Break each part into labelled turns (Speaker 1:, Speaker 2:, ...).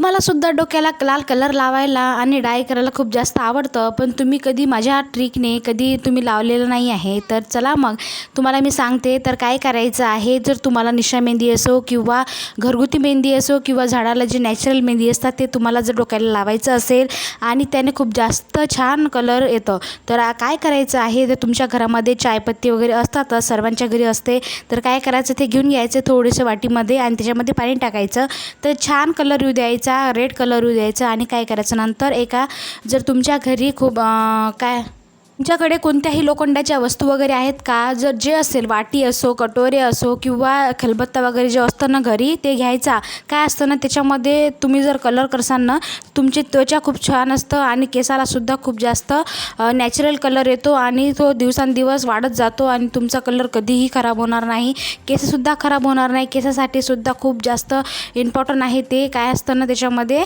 Speaker 1: तुम्हाला सुद्धा डोक्याला लाल कलर लावायला आणि डाय करायला खूप जास्त आवडतं पण तुम्ही कधी माझ्या ट्रिकने कधी तुम्ही लावलेलं नाही आहे तर चला मग. तुम्हाला मी सांगते तर काय करायचं आहे जर तुम्हाला निशा मेहंदी असो किंवा घरगुती मेहंदी असो किंवा झाडाला जे नॅचरल मेहंदी असतात ते तुम्हाला जर डोक्याला लावायचं असेल आणि त्याने खूप जास्त छान कलर येतं तर काय करायचं आहे जर तुमच्या घरामध्ये चायपत्ती वगैरे असतातच सर्वांच्या घरी असते तर काय करायचं ते घेऊन घ्यायचं थोडेसे वाटीमध्ये आणि त्याच्यामध्ये पाणी टाकायचं तर छान कलर येऊ द्यायचा रेड कलर येऊ द्यायचा आणि काय करायचं? नंतर एका जर तुमच्या घरी खूप काय तुमच्याकडे कोणत्याही लोखंडाच्या वस्तू वगैरे आहेत का? जर जे असेल वाटी असो कटोरे असो किंवा खलबत्ता वगैरे जे असतं ना घरी ते घ्यायचा. काय असतं ना त्याच्यामध्ये तुम्ही जर कलर करसाल ना तुमची त्वचा खूप छान असतं आणि केसालासुद्धा खूप जास्त नॅचरल कलर येतो आणि तो दिवसांदिवस वाढत जातो आणि तुमचा कलर कधीही खराब होणार नाही. केससुद्धा खराब होणार नाही. केसासाठी सुद्धा खूप जास्त इम्पॉर्टंट आहे ते. काय असतं ना त्याच्यामध्ये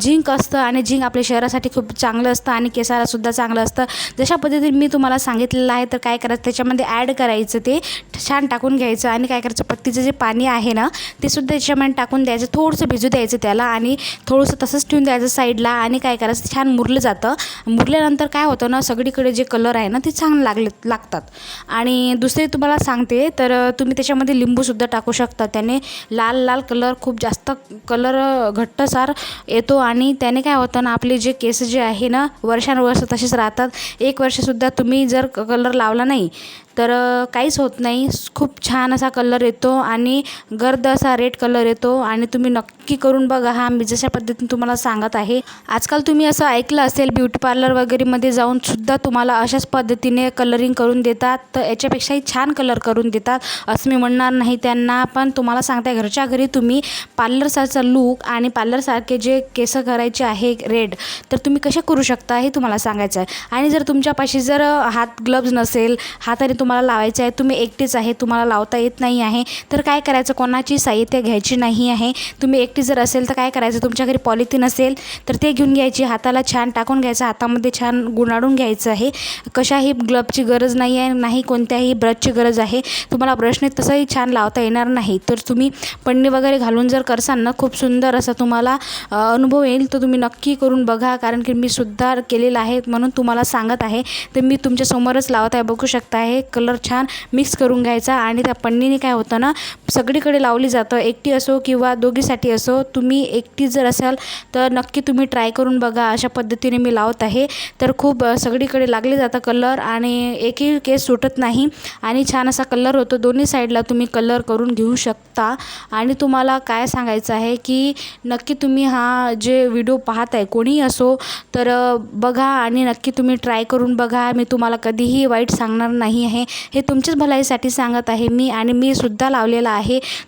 Speaker 1: झिंक असतं आणि झिंक आपल्या शरीरासाठी खूप चांगलं असतं आणि केसालासुद्धा चांगलं असतं. जशा पद्धतीने मी तुम्हाला सांगितलेलं आहे तर काय करायचं त्याच्यामध्ये ॲड करायचं ते छान टाकून घ्यायचं आणि काय करायचं पत्तीचं जे पाणी आहे ना ते सुद्धा त्याच्यामध्ये टाकून द्यायचं थोडंसं भिजू द्यायचं त्याला आणि थोडंसं तसंच ठेवून द्यायचं साईडला आणि काय करायचं छान मुरलं जातं. मुरल्यानंतर काय होतं ना सगळीकडे जे कलर आहे ना ते छान लागले लागतात. आणि दुसरे तुम्हाला सांगते तर तुम्ही त्याच्यामध्ये लिंबूसुद्धा टाकू शकता. त्याने लाल लाल कलर खूप जास्त कलर घट्टसार येतो आणि त्याने काय होतं ना आपले जे केस जे आहे ना वर्षानुवर्ष तसेच राहतात. एक वर्ष वर्षसुद्धा तुम्ही जर कलर लावला नाही तर काहीच होत नाही. खूप छान असा कलर येतो आणि गर्द असा रेड कलर येतो आणि तुम्ही नक्की करून बघा. हा मी जशा पद्धतीने तुम्हाला सांगत आहे. आजकाल तुम्ही असं ऐकलं असेल ब्युटी पार्लर वगैरेमध्ये जाऊन सुद्धा तुम्हाला अशाच पद्धतीने कलरिंग करून देतात. तर याच्यापेक्षाही छान कलर करून देतात असं मी म्हणणार नाही त्यांना. पण तुम्हाला सांगताय घरच्या घरी तुम्ही पार्लरसारचा लूक आणि पार्लरसारखे जे केस करायचे आहे रेड तर तुम्ही कसे करू शकता हे तुम्हाला सांगायचं आहे. आणि जर तुमच्यापाशी जर हात ग्लव्ज नसेल हाताने तुम्हाला लावायचं आहे तुम्ही एकटीच आहे तुम्हाला लावता येत नाही आहे तर काय करायचं? कोणाची साहित्य घ्यायची नाही आहे? तुम्ही एकटी जर असेल तर काय करायचं? तुमच्या घरी पॉलिथिन असेल तर ते घेऊन घ्यायची हाताला छान टाकून घ्यायचं हातामध्ये छान गुंडाळून घ्यायचं आहे. कशाही ग्लबची गरज नाही आहे नाही कोणत्याही ब्रशची गरज आहे. तुम्हाला ब्रशने तसंही छान लावता येणार नाही. तर तुम्ही पन्नी वगैरे घालून जर करसाल ना खूप सुंदर असा तुम्हाला अनुभव येईल. तर तुम्ही नक्की करून बघा कारण की मी सुद्धा केलेला आहे म्हणून तुम्हाला सांगत आहे. तर मी तुमच्यासमोरच लावत आहे बघू शकता आहे कलर छान मिक्स करून घ्यायचा. आणि त्या पन्नीने काय होतं ना सगळीकडे लावली जातं. एकटी असो किंवा दोघीसाठी असो तुम्ही एकटी जर असाल तर नक्की तुम्ही ट्राय करून बघा. अशा पद्धतीने मी लावत आहे. तर खूप सगळीकडे लागले जातं कलर आणि एकही केस सुटत नाही. आणि छान असा कलर होतो. दोन्ही साईडला तुम्ही कलर करून घेऊ शकता. आणि तुम्हाला काय सांगायचं आहे की नक्की तुम्ही हा जे व्हिडिओ पाहत आहे कोणीही असो तर बघा आणि नक्की तुम्ही ट्राय करून बघा. मी तुम्हाला कधीही वाईट सांगणार नाही आहे. हे तुमच्याच भलाईसाठी सांगत आहे मी आणि मी सुद्धा लावलेला आहे.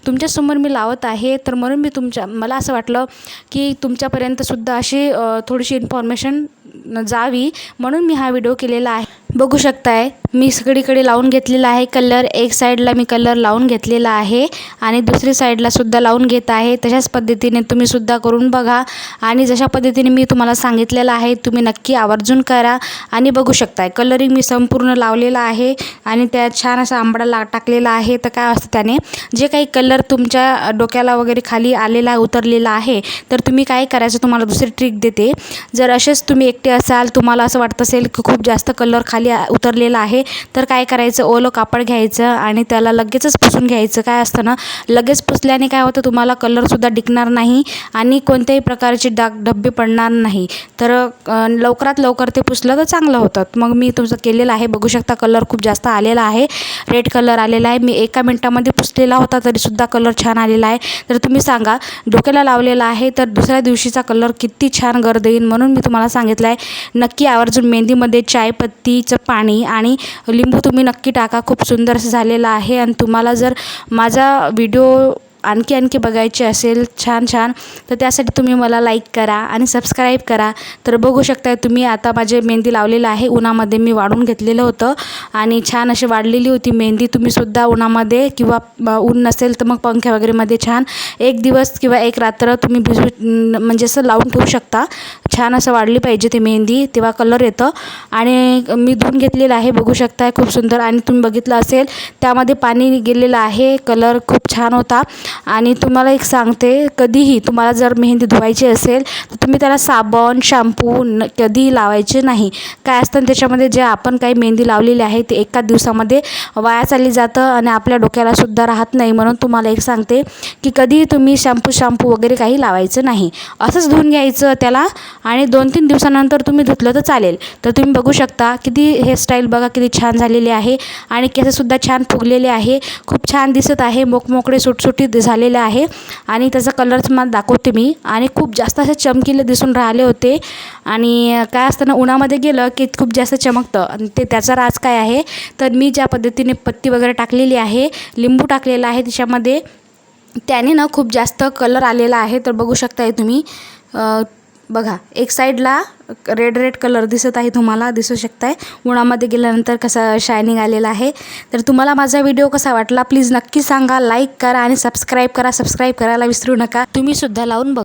Speaker 1: तुमच्यासमोर मी लावत आहे. तर म्हणून मी तुमच्या मला असं वाटलं की तुमच्यापर्यंतसुद्धा अशी थोडीशी इन्फॉर्मेशन जावी. म्हणून मी हा व्हिडिओ केलेला आहे. बघू शकताय मी सगळीकडे लावून घेतलेला आहे. कलर एक साईडला मी कलर लावून घेतलेला आहे आणि दुसरी साईडला सुद्धा लावून घेत आहे. तशाच पद्धतीने तुम्ही सुद्धा करून बघा आणि जशा पद्धतीने मी तुम्हाला सांगितलेलं आहे तुम्ही नक्की आवर्जून करा आणि बघू शकताय. कलरिंग मी संपूर्ण लावलेला आहे आणि त्यात छान असा आंबडा ला टाकलेला आहे. तर काय असतं त्याने जे काही कलर तुमच्या डोक्याला वगैरे खाली आलेला उतरलेला आहे तर तुम्ही काय करायचं तुम्हाला दुसरी ट्रिक देते. जर असेच तुम्ही एकटे असाल तुम्हाला असं वाटत असेल की खूप जास्त कलर खाली उतरलेलं उतरलेला आहे. तर काय करायचं? ओलं कापड घ्यायचं आणि त्याला लगेचच पुसून घ्यायचं. काय असतं ना लगेच पुसल्याने काय होतं तुम्हाला कलरसुद्धा टिकणार नाही आणि कोणत्याही प्रकारचे डाग डब्बे पडणार नाही. तर लवकरात लवकर ते पुसलं तर चांगलं होतं. मग मी तुमचं केलेलं आहे. बघू शकता कलर खूप जास्त आलेला आहे. रेड कलर आलेला आहे. मी एका मिनटामध्ये पुसलेला होता तरीसुद्धा कलर छान आलेला आहे. तर तुम्ही सांगा डोक्याला लावलेला आहे तर दुसऱ्या दिवशीचा कलर किती छान गर्द येईल म्हणून मी तुम्हाला सांगितलं आहे. नक्की आवर्जून मेहंदीमध्ये चायपत्ती चायपत्तीचं पाणी आणि लिंबू तुम्ही नक्की टाका. खूप सुंदर असं झालेलं आहे. आणि तुम्हाला जर माझा व्हिडिओ आणखी आणखी बघायचे असेल छान छान तर त्यासाठी तुम्ही मला लाईक करा आणि सबस्क्राईब करा. तर बघू शकताय तुम्ही आता माझे मेहंदी लावलेलं आहे. उन्हामध्ये मी वाढून घेतलेलं होतं आणि छान अशी वाढलेली होती मेहंदी. तुम्हीसुद्धा उन्हामध्ये किंवा ऊन नसेल तर मग पंख्या वगैरेमध्ये छान एक दिवस किंवा एक रात्र तुम्ही भिजू म्हणजे असं लावून ठेवू शकता. छान असं वाढली पाहिजे ती मेहंदी तेव्हा कलर येतं. आणि मी धुवून घेतलेलं आहे बघू शकताय खूप सुंदर. आणि तुम्ही बघितलं असेल त्यामध्ये पाणी गेलेलं आहे कलर खूप छान होता. आणि तुम्हाला एक सांगते कधीही तुम्हाला जर मेहंदी धुवायची असेल तर तुम्ही त्याला साबण शॅम्पू न कधीही लावायचे नाही. काय असतं त्याच्यामध्ये जे आपण काही मेहंदी लावलेली आहे ते एका दिवसामध्ये वाया चालली जातं आणि आपल्या डोक्यालासुद्धा राहत नाही. म्हणून तुम्हाला एक सांगते की कधीही तुम्ही शॅम्पू शॅम्पू वगैरे काही लावायचं नाही. असंच धुवून घ्यायचं त्याला आणि दोन तीन दिवसानंतर तुम्ही धुतलं तर चालेल. तर तुम्ही बघू शकता किती हेअरस्टाईल बघा किती छान झालेली आहे आणि केससुद्धा छान फुगलेले आहे. खूप छान दिसत आहे. मोकमोकळे सुटसुटीत झालेले आहे. आणि त्याचा कलर तुम्हाला दाखवते मी. आणि खूप जास्त असे चमकीले दिसून राहिले होते. आणि काय असतं ना उन्हामध्ये गेलं की खूप जास्त चमकतं. आणि ते त्याचा राज काय आहे? तर मी ज्या पद्धतीने पत्ती वगैरे टाकलेली आहे लिंबू टाकलेला आहे त्याच्यामध्ये त्याने ना खूप जास्त कलर आलेला आहे. तर बघू शकताय तुम्ही. बघा एक साईडला रेड रेड कलर दिसत आहे तुम्हाला दिसू शकताय. उन्हामध्ये गेल्यानंतर कसा शायनिंग आलेला आहे. तर तुम्हाला माझा व्हिडिओ कसा वाटला प्लीज नक्की सांगा लाईक करा आणि सबस्क्राईब करा. सबस्क्राईब करायला विसरू नका. तुम्ही सुद्धा लावून बघा.